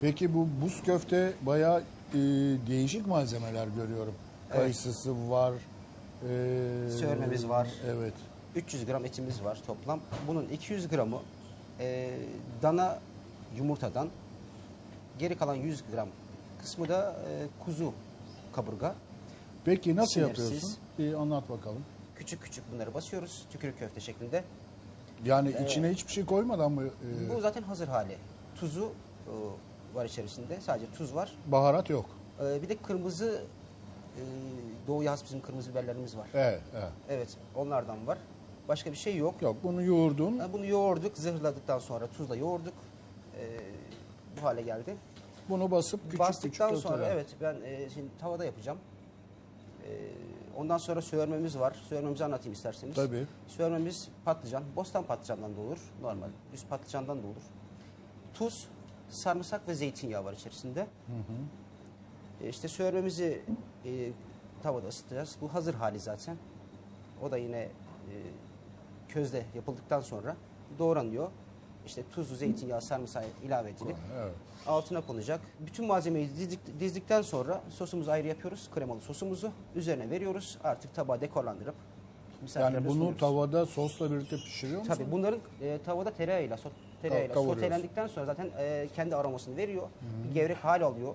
Peki bu buz köfte bayağı e, değişik malzemeler görüyorum. Evet. Kayısısı var. e, Söğürmemiz var. Evet. 300 gram etimiz var toplam. Bunun 200 gramı e, dana yumurtadan, geri kalan 100 gram kısmı da e, kuzu kaburga. Peki nasıl Sinirsiz. yapıyorsun? Bir anlat bakalım. Küçük küçük bunları basıyoruz tükürük köfte şeklinde. Yani içine hiçbir şey koymadan mı? e, Bu zaten hazır hali. Tuzu e, var içerisinde. Sadece tuz var. baharat yok. E, bir de kırmızı e, doğuya has bizim kırmızı biberlerimiz var. Evet, evet. Evet onlardan var. Başka bir şey yok. Yok bunu yoğurdun. Ha, Bunu yoğurduk, zırhladıktan sonra tuzla yoğurduk. E, bu hale geldi. Bunu basıp küçük Bastıktan küçük sonra evet ben e, şimdi tavada yapacağım. E, ondan sonra söğürmemiz var. Söğürmemizi anlatayım isterseniz. Tabii. Söğürmemiz patlıcan, bostan patlıcandan da olur. Normal düz patlıcandan da olur. Tuz, sarımsak ve zeytinyağı var içerisinde. E, işte söğürmemizi e, tavada ısıtacağız. Bu hazır hali zaten. O da yine e, közde yapıldıktan sonra doğranıyor. İşte tuzlu zeytinyağı, sarımsağı ilave edilip Evet. altına konacak. Bütün malzemeyi dizdik, dizdikten sonra sosumuzu ayrı yapıyoruz. Kremalı sosumuzu üzerine veriyoruz. Artık tabağa dekorlandırıp Yani bunu sunuyoruz. tavada sosla birlikte pişiriyor musun? Tabii bunların e, tavada tereyağıyla, so, tereyağıyla Kavuruyorsun. sotelendikten sonra zaten e, kendi aromasını veriyor. Bir gevrek hal alıyor.